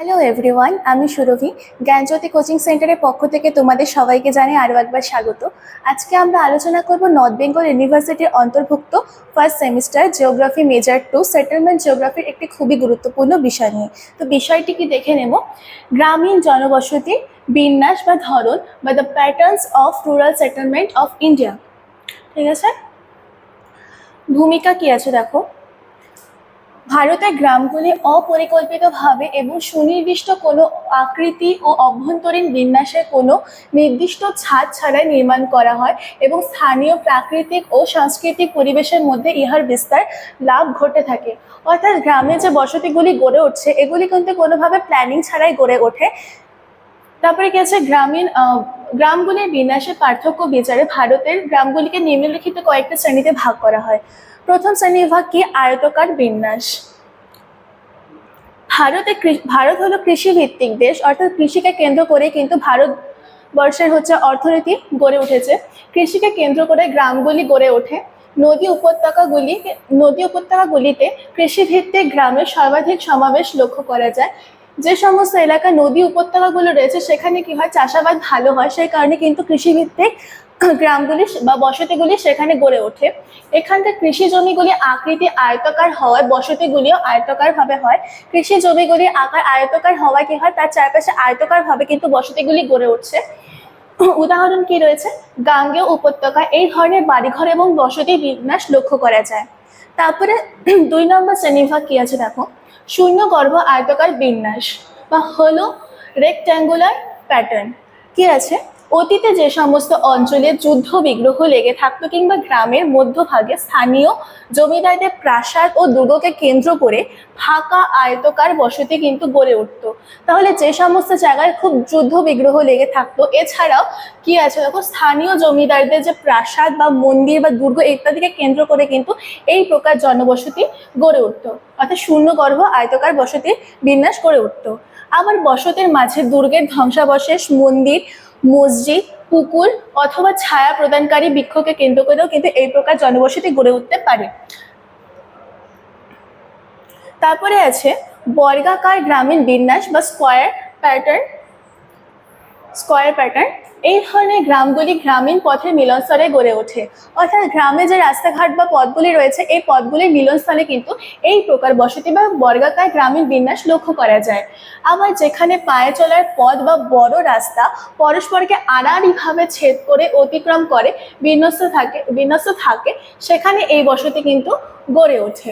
Hello everyone আমি সুরভি, জ্ঞানজ্যোতি coaching সেন্টারের পক্ষ থেকে তোমাদের সবাইকে জানাই আরও একবার স্বাগত। আজকে আমরা আলোচনা করব নর্থ বেঙ্গল ইউনিভার্সিটির অন্তর্ভুক্ত first semester geography major two settlement জিওগ্রাফির একটি খুবই গুরুত্বপূর্ণ বিষয় নিয়ে। তো বিষয়টি কি দেখে নেব? গ্রামীণ জনবসতির বিন্যাস বা ধরন বা the patterns of rural settlement of India ঠিক আছে? ভূমিকা কি আছে দেখো? ভারতের গ্রামগুলি অপরিকল্পিতভাবে এবং সুনির্দিষ্ট কোনো আকৃতি ও অভ্যন্তরীণ বিন্যাসের কোনো নির্দিষ্ট ছাদ ছাড়াই নির্মাণ করা হয় এবং স্থানীয় প্রাকৃতিক ও সাংস্কৃতিক পরিবেশের মধ্যে ইহার বিস্তার লাভ ঘটে থাকে। অর্থাৎ গ্রামে যে বসতিগুলি গড়ে উঠছে, এগুলি কিন্তু কোনোভাবে প্ল্যানিং ছাড়াই গড়ে ওঠে। তারপরে কি আছে? গ্রামীণ গ্রামগুলির বিন্যাসের পার্থক্য বিচারে ভারতের গ্রামগুলিকে নিম্নলিখিত কয়েকটা শ্রেণীতে ভাগ করা হয়। প্রথম শ্রেণি বিভাগ কি আয়তকার বিন্যাস। ভারতে ভারত হলো কৃষি ভিত্তিক দেশ, অর্থাৎ কৃষিকে কেন্দ্র করে কিন্তু ভারত বর্ষের হচ্ছে অর্থনীতি গড়ে উঠেছে। কৃষিকে কেন্দ্র করে গ্রামগুলি গড়ে ওঠে। নদী উপত্যকাগুলি, নদী উপত্যকাগুলিতে কৃষিভিত্তিক গ্রামের সর্বাধিক সমাবেশ লক্ষ্য করা যায়। যে সমস্ত এলাকা নদী উপত্যকাগুলো রয়েছে, সেখানে কি হয় চাষাবাদ ভালো হয়, সেই কারণে কিন্তু কৃষিভিত্তিক গ্রামগুলি বা বসতিগুলি সেখানে গড়ে ওঠে। এখানকার কৃষি জমিগুলি আকৃতি আয়তকার হওয়ায়, বসতিগুলিও আয়তকার ভাবে হয়। কৃষি জমিগুলি আকার আয়তকার হওয়ায় কি হয়, তার চারপাশে আয়তকার ভাবে কিন্তু বসতিগুলি গড়ে উঠছে। উদাহরণ কি রয়েছে? গাঙ্গেয় উপত্যকা এই ধরনের বাড়িঘর এবং বসতি বিন্যাস লক্ষ্য করা যায়। তারপরে দুই নম্বর শ্রেণীভাগ কি আছে দেখো? শূন্য গর্ভ আয়তকার বিন্যাস বা হলো রেক্ট্যাঙ্গুলার প্যাটার্ন কি আছে? অতীতে যে সমস্ত অঞ্চলে যুদ্ধ বিগ্রহ লেগে থাকতো কিংবা গ্রামের মধ্যভাগে স্থানীয় জমিদারদের প্রাসাদ ও দুর্গকে কেন্দ্র করে ফাঁকা আয়তকার বসতি কিন্তু গড়ে উঠতো। তাহলে যে সমস্ত জায়গায় খুব যুদ্ধ বিগ্রহ লেগে থাকতো, এছাড়াও কি আছে দেখো? স্থানীয় জমিদারদের যে প্রাসাদ বা মন্দির বা দুর্গ ইত্যাদিকে কেন্দ্র করে কিন্তু এই প্রকার জনবসতি গড়ে উঠতো। অর্থাৎ শূন্যগর্ভ আয়তকার বসতির বিন্যাস গড়ে উঠতো। আবার বসতির মাঝে দুর্গের ধ্বংসাবশেষ, মন্দির মসজিদ, পুকুর অথবা ছায়া প্রদানকারী বৃক্ষকে কেন্দ্র করেও কিন্তু এই প্রকার জনবসতি গড়ে উঠতে পারে। তারপরে আছে বর্গাকার গ্রামীণ বিন্যাস বা স্কোয়ার প্যাটার্ন স্কোয়ার প্যাটার্ন এই ধরনের গ্রামগুলি গ্রামীণ পথের মিলনস্থলে গড়ে ওঠে। অর্থাৎ গ্রামে যে রাস্তাঘাট বা পথগুলি রয়েছে, এই পথগুলির মিলনস্থলে কিন্তু এই প্রকার বসতি বা বর্গাকার গ্রামীণ বিন্যাস লক্ষ্য করা যায়। আবার যেখানে পায়ে চলার পথ বা বড় রাস্তা পরস্পরকে আড়াআড়িভাবে ছেদ করে অতিক্রম করে বিন্যস্ত থাকে বিন্যস্ত থাকে, সেখানে এই বসতি কিন্তু গড়ে ওঠে।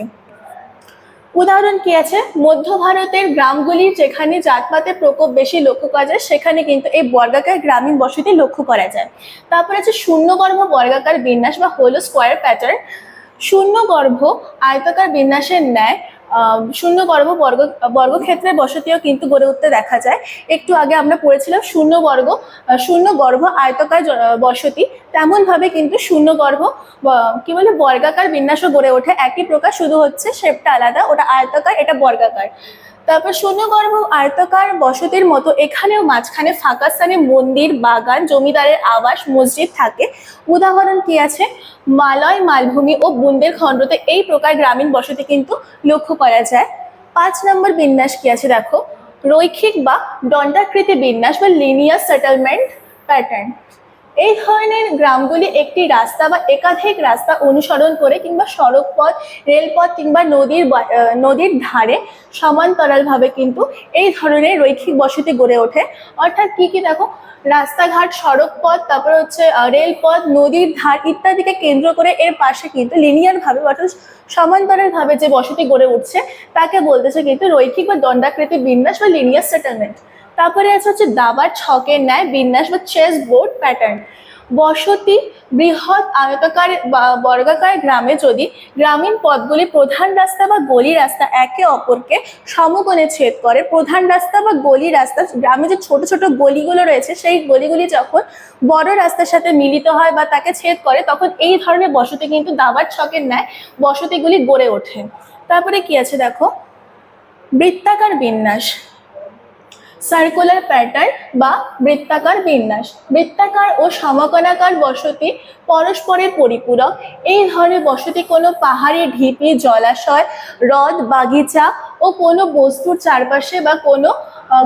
উদাহরণ কি আছে? মধ্য ভারতের গ্রামগুলির যেখানে জাতপাতের প্রকোপ বেশি লক্ষ্য করা যায়, সেখানে কিন্তু এই বর্গাকার গ্রামীণ বসতি লক্ষ্য করা যায়। তারপরে আছে শূন্যগর্ভ বর্গাকার বিন্যাস বা হোল স্কোয়ার প্যাটার্ন। শূন্যগর্ভ আয়তাকার বিন্যাসের ন্যায় আহ, বর্গ বর্গ বর্গক্ষেত্রে বসতিও কিন্তু গড়ে উঠতে দেখা যায়। একটু আগে আমরা পড়েছিলাম শূন্য বর্গ শূন্য গর্ভ আয়তকার বসতি। তেমনভাবে কিন্তু শূন্য গর্ভ কি বলে বর্গাকার বিন্যাসও গড়ে ওঠে। একই প্রকার শুধু হচ্ছে শেপটা আলাদা ওটা আয়তকার এটা বর্গাকার। তারপর শূন্যগর্ভ আয়তকার বসতির মতো এখানেও মাঝখানে ফাঁকা স্থানে মন্দির, বাগান, জমিদারের আবাস, মসজিদ থাকে। উদাহরণ কি আছে? মালয়, মালভূমি ও বুন্দের বুন্দেলখণ্ডতে এই প্রকার গ্রামীণ বসতি কিন্তু লক্ষ্য করা যায়। পাঁচ নম্বর বিন্যাস কি আছে দেখো? রৈখিক বা দণ্ডাকৃতি বিন্যাস বা লিনিয়ার সেটেলমেন্ট প্যাটার্ন এই ধরনের গ্রামগুলি একটি রাস্তা বা একাধিক রাস্তা অনুসরণ করে কিংবা সড়ক পথ, রেলপথ কিংবা নদীর নদীর ধারে সমান্তরালভাবে কিন্তু এই ধরনের রৈখিক বসতি গড়ে ওঠে। অর্থাৎ কি কি দেখো? রাস্তাঘাট, সড়ক পথ, তারপর হচ্ছে রেলপথ, নদীর ধার ইত্যাদিকে কেন্দ্র করে এর পাশে কিন্তু লিনিয়ার ভাবে অর্থাৎ সমান্তরাল ভাবে যে বসতি গড়ে উঠছে, তাকে বলতেছে কিন্তু রৈখিক বা দণ্ডাকৃতি বিন্যাস বা লিনিয়ার সেটেলমেন্ট তারপরে আছে হচ্ছে দাবার, ছকের ন্যায়, বিন্যাস বা চেস বোর্ড প্যাটার্ন বসতি, বৃহৎ আয়তাকার বা বর্গাকার গ্রামে যদি গ্রামীণ পথগুলি প্রধান রাস্তা বা গলি রাস্তা একে অপরকে সমকোণে ছেদ করে, প্রধান রাস্তা বা গলি রাস্তা, গ্রামে যে ছোট ছোট গলিগুলো রয়েছে, সেই গলিগুলি যখন বড় রাস্তার সাথে মিলিত হয় বা তাকে ছেদ করে, তখন এই ধরনের বসতি কিন্তু দাবার, ছকের ন্যায় বসতিগুলি গড়ে ওঠে। তারপরে কি আছে দেখো? বৃত্তাকার বিন্যাস। সার্কুলার প্যাটার্ন বা বৃত্তাকার বিন্যাস। বৃত্তাকার ও সমকোণাকার বসতি পরস্পরের পরিপূরক। এই ধরনের বসতি কোনো পাহাড়ে ঢিপি, জলাশয়, হ্রদ, বাগিচা ও কোনো বস্তুর চারপাশে বা কোনো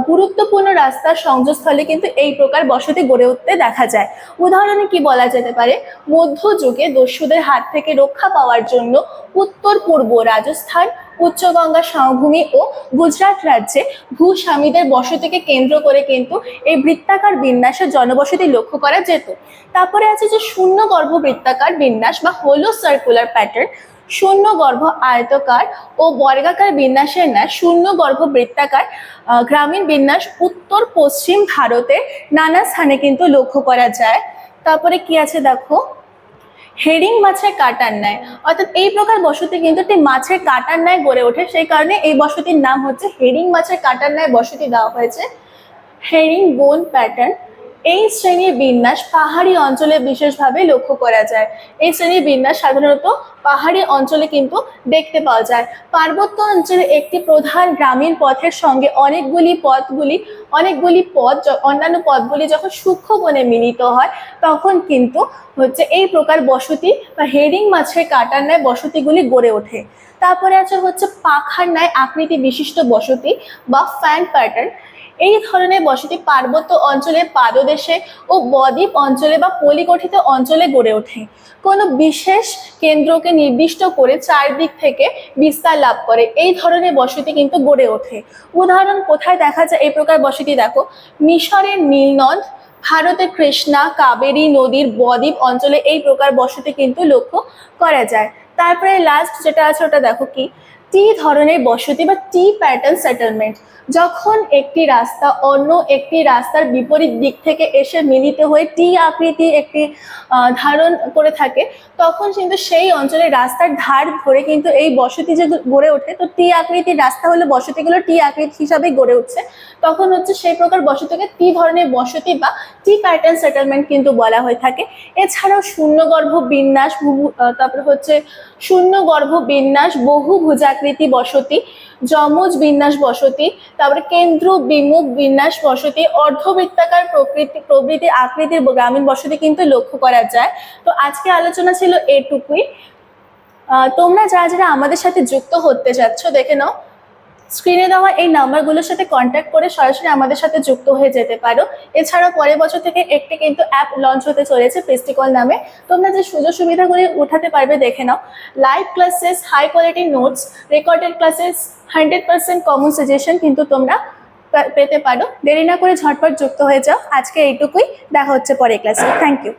গুরুত্বপূর্ণ রাস্তার সংযোগস্থলে কিন্তু এই প্রকার বসতি গড়ে উঠতে দেখা যায়। উদাহরণে কি বলা যেতে পারে? মধ্যযুগে দস্যুদের হাত থেকে রক্ষা পাওয়ার জন্য উত্তর পূর্ব রাজস্থান উচ্চগঙ্গা সমভূমি ও গুজরাট রাজ্যে ভূস্বামীদের বসতিকে কেন্দ্র করে কিন্তু এই বৃত্তাকার বিন্যাসের জনবসতি লক্ষ্য করা যেত। তারপরে আছে যে শূন্য গর্ভ বৃত্তাকার বিন্যাস বা হোলো সার্কুলার প্যাটার্ন শূন্য গর্ভ আয়তকার ও বর্গাকার বিন্যাসের ন্যায় শূন্য গর্ভ বৃত্তাকার গ্রামীণ বিন্যাস উত্তর পশ্চিম ভারতে নানা স্থানে কিন্তু লক্ষ্য করা যায়। তারপরে কি আছে দেখো? হেরিং মাছের কাটার ন্যায়। অর্থাৎ এই প্রকার বসতি কিন্তু একটি মাছের কাটার ন্যায় গড়ে ওঠে। সেই কারণে এই বসতির নাম হচ্ছে হেরিং মাছের কাটার ন্যায় বসতি দেওয়া হয়েছে। হেরিং বোন প্যাটার্ন এই শ্রেণির বিন্যাস পাহাড়ি অঞ্চলে বিশেষভাবে লক্ষ্য করা যায়। এই শ্রেণির বিন্যাস সাধারণত পাহাড়ি অঞ্চলে কিন্তু দেখতে পাওয়া যায়। পার্বত্য অঞ্চলে একটি প্রধান গ্রামীণ পথের সঙ্গে অনেকগুলি পথগুলি, অনেকগুলি পথ অন্যান্য পথগুলি যখন সূক্ষ্ম বনে মিলিত হয়, তখন কিন্তু হচ্ছে এই প্রকার বসতি বা হেরিং মাছের কাটার ন্যায় বসতিগুলি গড়ে ওঠে। তারপরে আছে হচ্ছে পাখার ন্যায় আকৃতি বিশিষ্ট বসতি বা ফ্যান প্যাটার্ন এই ধরনের বসতি পার্বত্য অঞ্চলে, পাদদেশে ও বদ্বীপ অঞ্চলে বা পলিগঠিত অঞ্চলে গড়ে ওঠে। কোনো বিশেষ কেন্দ্রকে নির্দিষ্ট করে চারদিক থেকে বিস্তার লাভ করে। এই ধরনের বসতি কিন্তু গড়ে ওঠে। উদাহরণ, কোথায় দেখা যায় এই প্রকার বসতি? দেখো, মিশরের নীলনদ, ভারতে কৃষ্ণা, কাবেরী নদীর বদ্বীপ অঞ্চলে এই প্রকার বসতি কিন্তু লক্ষ্য করা যায়। তারপরে লাস্ট যেটা আছে ওটা দেখো কি? টি ধরনের বসতি বা টি প্যাটার্ন সেটেলমেন্ট যখন একটি রাস্তা অন্য একটি রাস্তার বিপরীত দিক থেকে এসে মিলিত হয়ে টি আকৃতি একটি ধারণ করে থাকে, তখন কিন্তু সেই অঞ্চলে রাস্তার ধার ধরে কিন্তু এই বসতি যে গড়ে ওঠে, তো টি আকৃতির রাস্তা হলে বসতিগুলো টি আকৃতি হিসাবে গড়ে উঠছে। তখন হচ্ছে সেই প্রকার বসতিকে টি ধরনের বসতি বা টি প্যাটার্ন সেটেলমেন্ট কিন্তু বলা হয়ে থাকে। এছাড়াও শূন্যগর্ভ বিন্যাস তারপরে হচ্ছে শূন্যগর্ভ বিন্যাস বহু ভুজাকৃতি বসতি, যমজ বিন্যাস বসতি, তারপরে কেন্দ্র বিমুখ বিন্যাস বসতি, অর্ধবৃত্তাকার প্রকৃতি, প্রভৃতি আকৃতির গ্রামীণ বসতি কিন্তু লক্ষ্য করা যায়। তো আজকে আলোচনা ছিল এটুকুই। তোমরা যারা যারা আমাদের সাথে যুক্ত হতে যাচ্ছ, দেখে নাও স্ক্রিনে দেওয়া এই নাম্বারগুলোর সাথে কন্ট্যাক্ট করে সরাসরি আমাদের সাথে যুক্ত হয়ে যেতে পারো। এছাড়াও পরের বছর থেকে একটি কিন্তু অ্যাপ লঞ্চ হতে চলেছে পেস্টিকল নামে। তোমরা যে সুযোগ সুবিধাগুলি উঠাতে পারবে দেখে নাও। Live classes high quality notes recorded classes hundred percent common suggestion কিন্তু তোমরা পেতে পারো। দেরি না করে ঝটপট যুক্ত হয়ে যাও। আজকে এইটুকুই। দেখা হচ্ছে পরের ক্লাসে থ্যাংক ইউ